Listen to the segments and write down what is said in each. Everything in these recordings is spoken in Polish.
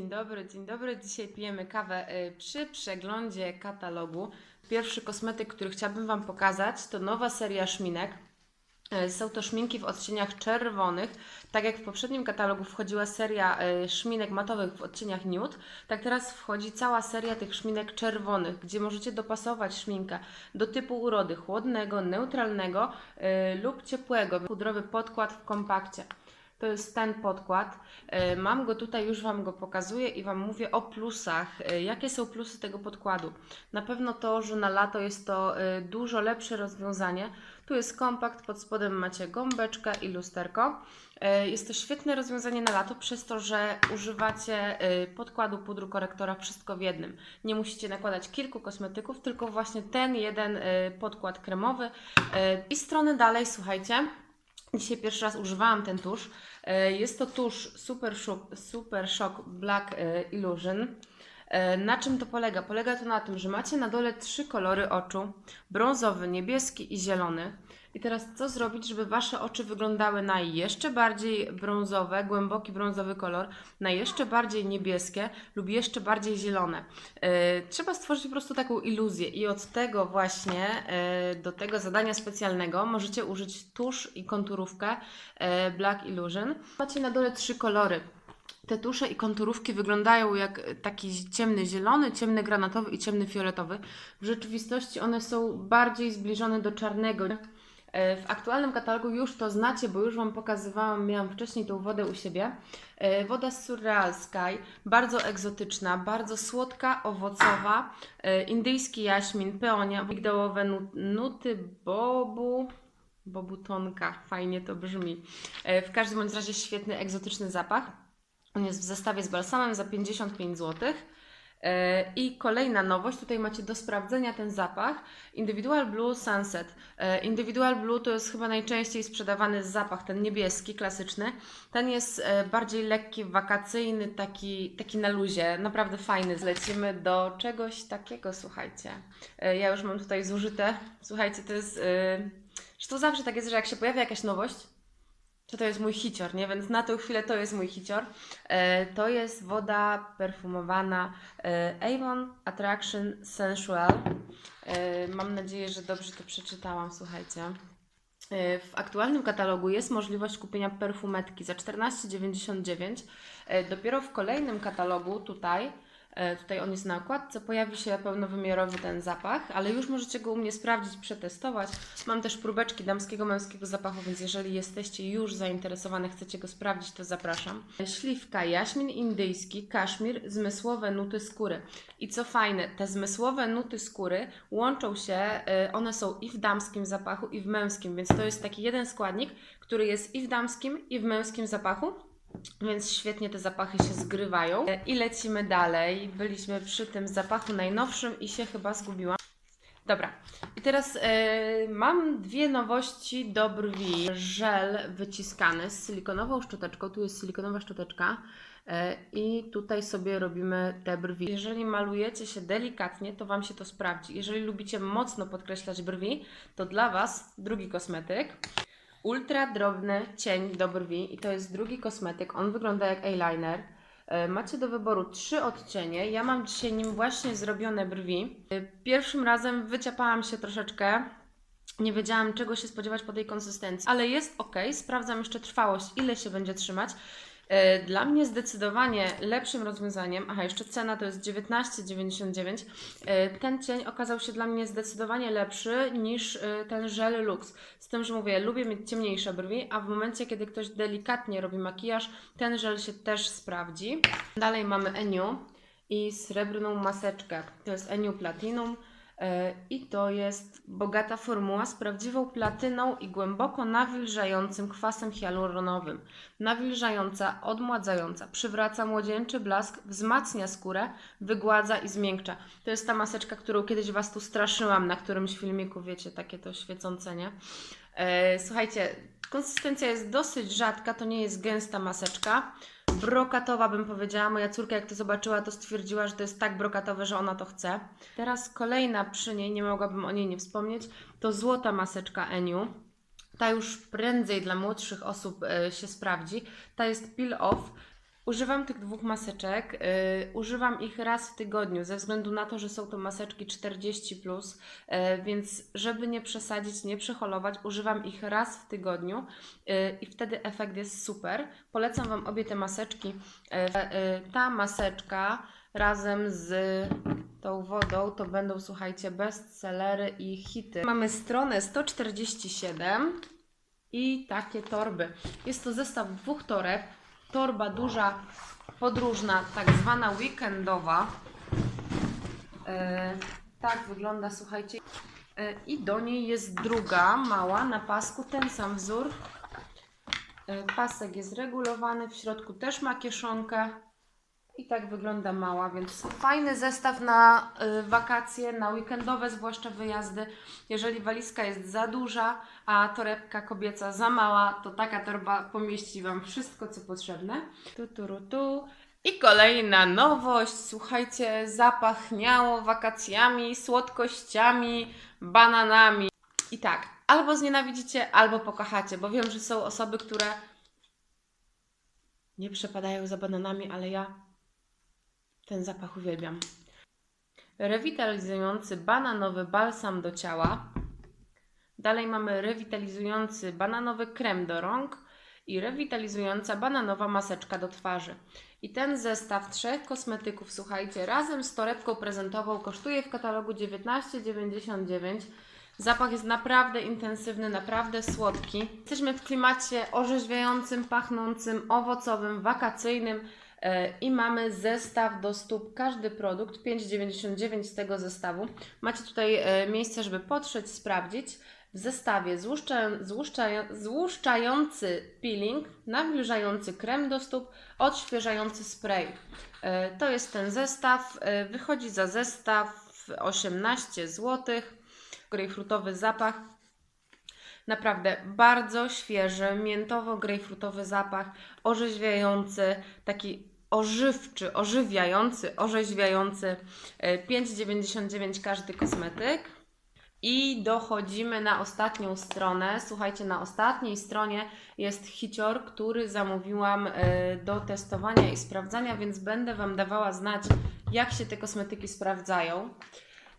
Dzień dobry, dzień dobry. Dzisiaj pijemy kawę y, przy przeglądzie katalogu. Pierwszy kosmetyk, który chciałabym Wam pokazać, to nowa seria szminek. Y, Są to szminki w odcieniach czerwonych. Tak jak w poprzednim katalogu wchodziła seria y, szminek matowych w odcieniach nude, tak teraz wchodzi cała seria tych szminek czerwonych, gdzie możecie dopasować szminkę do typu urody chłodnego, neutralnego lub ciepłego. Pudrowy podkład w kompakcie. To jest ten podkład. E, Mam go tutaj, już Wam go pokazuję i Wam mówię o plusach. E, Jakie są plusy tego podkładu? Na pewno to, że na lato jest to e, dużo lepsze rozwiązanie. Tu jest kompakt, pod spodem macie gąbeczkę i lusterko. Jest to świetne rozwiązanie na lato, przez to, że używacie podkładu, pudru, korektora, wszystko w jednym. Nie musicie nakładać kilku kosmetyków, tylko właśnie ten jeden podkład kremowy. I strony dalej, słuchajcie. Dzisiaj pierwszy raz używałam ten tusz. E, Jest to tusz Super Shock, Super Shock Black e, Illusion. E, Na czym to polega? Polega to na tym, że macie na dole trzy kolory oczu: brązowy, niebieski i zielony. I teraz co zrobić, żeby wasze oczy wyglądały na jeszcze bardziej brązowe, głęboki brązowy kolor, na jeszcze bardziej niebieskie lub jeszcze bardziej zielone? E, Trzeba stworzyć po prostu taką iluzję i od tego właśnie e, do tego zadania specjalnego możecie użyć tusz i konturówkę e, Black Illusion. Macie na dole trzy kolory. Te tusze i konturówki wyglądają jak taki ciemny zielony, ciemny granatowy i ciemny fioletowy. W rzeczywistości one są bardziej zbliżone do czarnego. E, W aktualnym katalogu już to znacie, bo już Wam pokazywałam, miałam wcześniej tą wodę u siebie. E, Woda Surreal Sky, bardzo egzotyczna, bardzo słodka, owocowa, e, indyjski jaśmin, peonia, migdałowe nu- nuty bobu, bobutonka, fajnie to brzmi. W każdym razie świetny, egzotyczny zapach. On jest w zestawie z balsamem za 55 zł. E, I kolejna nowość, tutaj macie do sprawdzenia ten zapach. Individual Blue Sunset. E, Individual Blue to jest chyba najczęściej sprzedawany zapach, ten niebieski, klasyczny. Ten jest e, bardziej lekki, wakacyjny, taki, taki na luzie, naprawdę fajny. Zlecimy do czegoś takiego, słuchajcie. Ja już mam tutaj zużyte. Słuchajcie, to jest... Że to zawsze tak jest, że jak się pojawia jakaś nowość, to to jest mój hicior, nie? Więc na tą chwilę to jest mój hicior. E, to jest woda perfumowana e, Avon Attraction Sensual. E, mam nadzieję, że dobrze to przeczytałam, słuchajcie. W aktualnym katalogu jest możliwość kupienia perfumetki za 14,99. E, Dopiero w kolejnym katalogu tutaj, tutaj on jest na okładce, pojawi się pełnowymiarowy ten zapach, ale już możecie go u mnie sprawdzić, przetestować. Mam też próbeczki damskiego, męskiego zapachu, więc jeżeli jesteście już zainteresowane, chcecie go sprawdzić, to zapraszam. Śliwka, jaśmin indyjski, kaszmir, zmysłowe nuty skóry. I co fajne, te zmysłowe nuty skóry łączą się, y, one są i w damskim zapachu, i w męskim, więc to jest taki jeden składnik, który jest i w damskim, i w męskim zapachu. Więc świetnie te zapachy się zgrywają. I lecimy dalej. Byliśmy przy tym zapachu najnowszym i się chyba zgubiłam. Dobra, i teraz e, mam dwie nowości do brwi. Żel wyciskany z silikonową szczoteczką. Tu jest silikonowa szczoteczka. E, I tutaj sobie robimy te brwi. Jeżeli malujecie się delikatnie, to Wam się to sprawdzi. Jeżeli lubicie mocno podkreślać brwi, to dla Was drugi kosmetyk. Ultra drobny cień do brwi i to jest drugi kosmetyk. On wygląda jak eyeliner. E, Macie do wyboru trzy odcienie. Ja mam dzisiaj nim właśnie zrobione brwi. E, Pierwszym razem wyciapałam się troszeczkę. Nie wiedziałam, czego się spodziewać po tej konsystencji, ale jest ok. Sprawdzam jeszcze trwałość, ile się będzie trzymać. E, Dla mnie zdecydowanie lepszym rozwiązaniem, aha, jeszcze cena to jest 19,99. E, Ten cień okazał się dla mnie zdecydowanie lepszy niż e, ten żel Lux. Z tym, że mówię, lubię mieć ciemniejsze brwi, a w momencie, kiedy ktoś delikatnie robi makijaż, ten żel się też sprawdzi. Dalej mamy Eniu i srebrną maseczkę. To jest Eniu Platinum. E, I to jest bogata formuła z prawdziwą platyną i głęboko nawilżającym kwasem hialuronowym. Nawilżająca, odmładzająca, przywraca młodzieńczy blask, wzmacnia skórę, wygładza i zmiękcza. To jest ta maseczka, którą kiedyś Was tu straszyłam na którymś filmiku, wiecie, takie to świecące, nie? E, Słuchajcie, konsystencja jest dosyć rzadka, to nie jest gęsta maseczka. Brokatowa bym powiedziała. Moja córka jak to zobaczyła, to stwierdziła, że to jest tak brokatowe, że ona to chce. Teraz kolejna przy niej, nie mogłabym o niej nie wspomnieć, to złota maseczka Eniu. Ta już prędzej dla młodszych osób e, się sprawdzi. Ta jest peel off. Używam tych dwóch maseczek. y, używam ich raz w tygodniu, ze względu na to, że są to maseczki 40, plus, y, więc żeby nie przesadzić, nie przeholować, używam ich raz w tygodniu y, i wtedy efekt jest super. Polecam Wam obie te maseczki. Ta maseczka razem z tą wodą to będą, słuchajcie, bestsellery i hity. Mamy stronę 147 i takie torby. Jest to zestaw dwóch toreb. Torba duża, podróżna, tak zwana weekendowa. E, tak wygląda, słuchajcie. E, I do niej jest druga, mała, na pasku, ten sam wzór. E, pasek jest regulowany, w środku też ma kieszonkę. I tak wygląda mała, więc fajny zestaw na y, wakacje, na weekendowe zwłaszcza wyjazdy. Jeżeli walizka jest za duża, a torebka kobieca za mała, to taka torba pomieści Wam wszystko, co potrzebne. Tu, tu, ru, tu. I kolejna nowość, słuchajcie, zapachniało wakacjami, słodkościami, bananami. I tak, albo znienawidzicie, albo pokochacie, bo wiem, że są osoby, które nie przepadają za bananami, ale ja ten zapach uwielbiam. Rewitalizujący bananowy balsam do ciała. Dalej mamy rewitalizujący bananowy krem do rąk i rewitalizująca bananowa maseczka do twarzy. I ten zestaw trzech kosmetyków, słuchajcie, razem z torebką prezentową kosztuje w katalogu 19,99. Zapach jest naprawdę intensywny, naprawdę słodki. Jesteśmy w klimacie orzeźwiającym, pachnącym, owocowym, wakacyjnym. E, I mamy zestaw do stóp, każdy produkt, 5,99 z tego zestawu. Macie tutaj e, miejsce, żeby potrzeć, sprawdzić. W zestawie złuszcza, złuszcza, złuszczający peeling, nawilżający krem do stóp, odświeżający spray. E, To jest ten zestaw. Wychodzi za zestaw 18 zł. Grejpfrutowy zapach. Naprawdę bardzo świeży, miętowo-grejpfrutowy zapach, orzeźwiający, taki ożywczy, ożywiający, orzeźwiający. E, 5,99 każdy kosmetyk. I dochodzimy na ostatnią stronę. Słuchajcie, na ostatniej stronie jest hicior, który zamówiłam e, do testowania i sprawdzania, więc będę Wam dawała znać, jak się te kosmetyki sprawdzają.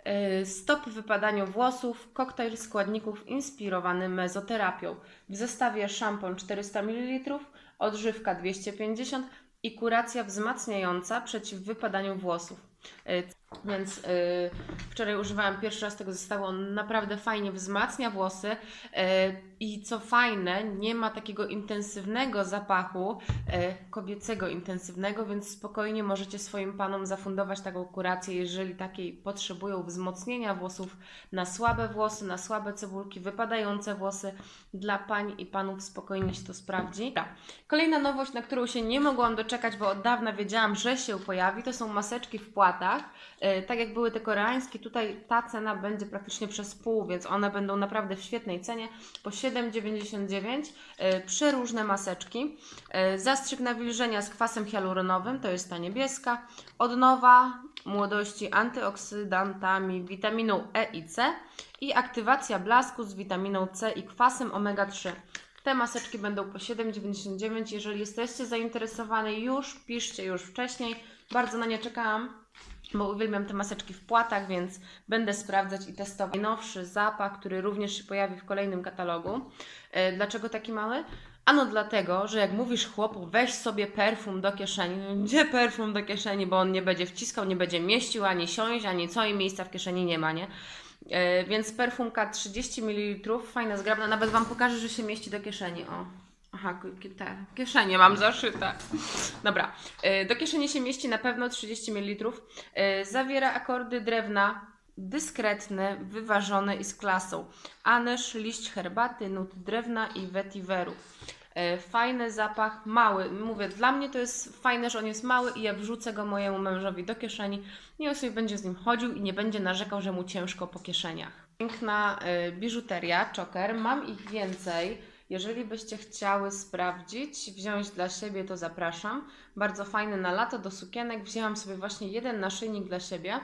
E, Stop wypadaniu włosów, koktajl składników inspirowany mezoterapią. W zestawie szampon 400 ml, odżywka 250 i kuracja wzmacniająca przeciw wypadaniu włosów. Więc e, wczoraj używałam pierwszy raz tego zestawu. On naprawdę fajnie wzmacnia włosy e, i co fajne, nie ma takiego intensywnego zapachu, e, kobiecego intensywnego, więc spokojnie możecie swoim panom zafundować taką kurację, jeżeli takiej potrzebują wzmocnienia włosów na słabe włosy, na słabe cebulki, wypadające włosy. Dla pań i panów spokojnie się to sprawdzi. Kolejna nowość, na którą się nie mogłam doczekać, bo od dawna wiedziałam, że się pojawi, to są maseczki w płatach. E, Tak jak były te koreańskie, tutaj ta cena będzie praktycznie przez pół, więc one będą naprawdę w świetnej cenie. Po 7,99 e, przeróżne maseczki. E, Zastrzyk nawilżenia z kwasem hialuronowym, to jest ta niebieska. Odnowa młodości antyoksydantami, witaminą E i C i aktywacja blasku z witaminą C i kwasem omega-3. Te maseczki będą po 7,99. Jeżeli jesteście zainteresowani, już piszcie już wcześniej. Bardzo na nie czekałam bo uwielbiam te maseczki w płatach, więc będę sprawdzać i testować. Najnowszy zapach, który również się pojawi w kolejnym katalogu. E, Dlaczego taki mały? Ano dlatego, że jak mówisz chłopu, weź sobie perfum do kieszeni, no gdzie perfum do kieszeni, bo on nie będzie wciskał, nie będzie mieścił, ani siąść, ani co i miejsca w kieszeni nie ma, nie? E, Więc perfumka 30 ml, fajna, zgrabna, nawet Wam pokażę, że się mieści do kieszeni, o. Aha, te kieszenie mam zaszyte. Dobra, e, do kieszeni się mieści na pewno 30 ml. E, Zawiera akordy drewna, dyskretne, wyważone i z klasą. Anyż, liść herbaty, nut drewna i vetiveru. E, Fajny zapach, mały. Mówię, dla mnie to jest fajne, że on jest mały i ja wrzucę go mojemu mężowi do kieszeni. Nie on sobie będzie z nim chodził i nie będzie narzekał, że mu ciężko po kieszeniach. Piękna biżuteria, choker. Mam ich więcej. Jeżeli byście chciały sprawdzić, wziąć dla siebie, to zapraszam. Bardzo fajny na lato do sukienek. Wzięłam sobie właśnie jeden naszyjnik dla siebie.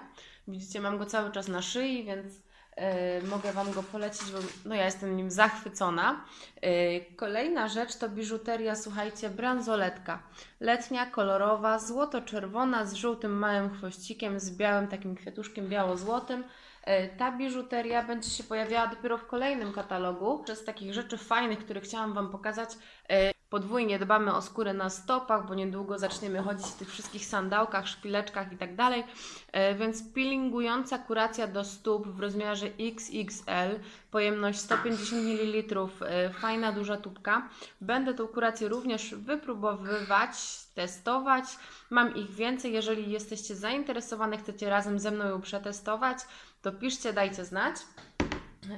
Widzicie, mam go cały czas na szyi, więc E, mogę Wam go polecić, bo no ja jestem nim zachwycona. E, Kolejna rzecz to biżuteria, słuchajcie, bransoletka. Letnia, kolorowa, złoto-czerwona z żółtym małym chwościkiem, z białym takim kwiatuszkiem biało-złotym. E, Ta biżuteria będzie się pojawiała dopiero w kolejnym katalogu. Z takich rzeczy fajnych, które chciałam Wam pokazać, e, podwójnie dbamy o skórę na stopach, bo niedługo zaczniemy chodzić w tych wszystkich sandałkach, szpileczkach i tak dalej. E, Więc peelingująca kuracja do stóp w rozmiarze XXL, pojemność 150 ml, fajna duża tubka. Będę tą kurację również wypróbowywać, testować. Mam ich więcej. Jeżeli jesteście zainteresowane, chcecie razem ze mną ją przetestować, to piszcie, dajcie znać.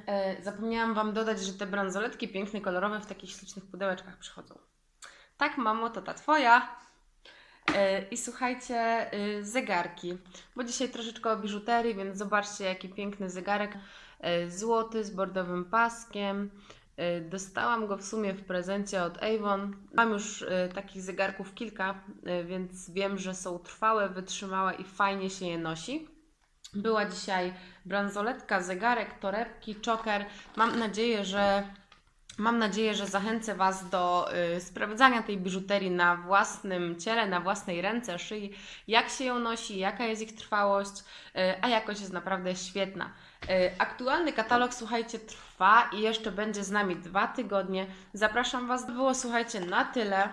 E, Zapomniałam Wam dodać, że te bransoletki piękne, kolorowe w takich ślicznych pudełeczkach przychodzą. Tak, mamo, to ta Twoja. E, I słuchajcie, y, zegarki, bo dzisiaj troszeczkę o biżuterii, więc zobaczcie, jaki piękny zegarek. E, Złoty z bordowym paskiem. Dostałam go w sumie w prezencie od Avon. Mam już takich zegarków kilka, więc wiem, że są trwałe, wytrzymałe i fajnie się je nosi. Była dzisiaj bransoletka, zegarek, torebki, czoker. Mam nadzieję, że Mam nadzieję, że zachęcę Was do y, sprawdzania tej biżuterii na własnym ciele, na własnej ręce, szyi, jak się ją nosi, jaka jest ich trwałość, y, a jakość jest naprawdę świetna. Y, aktualny katalog, słuchajcie, trwa i jeszcze będzie z nami dwa tygodnie. Zapraszam Was. Było, słuchajcie, na tyle.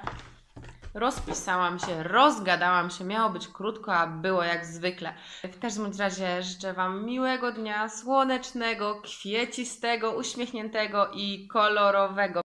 Rozpisałam się, rozgadałam się, miało być krótko, a było jak zwykle. W każdym razie życzę Wam miłego dnia, słonecznego, kwiecistego, uśmiechniętego i kolorowego.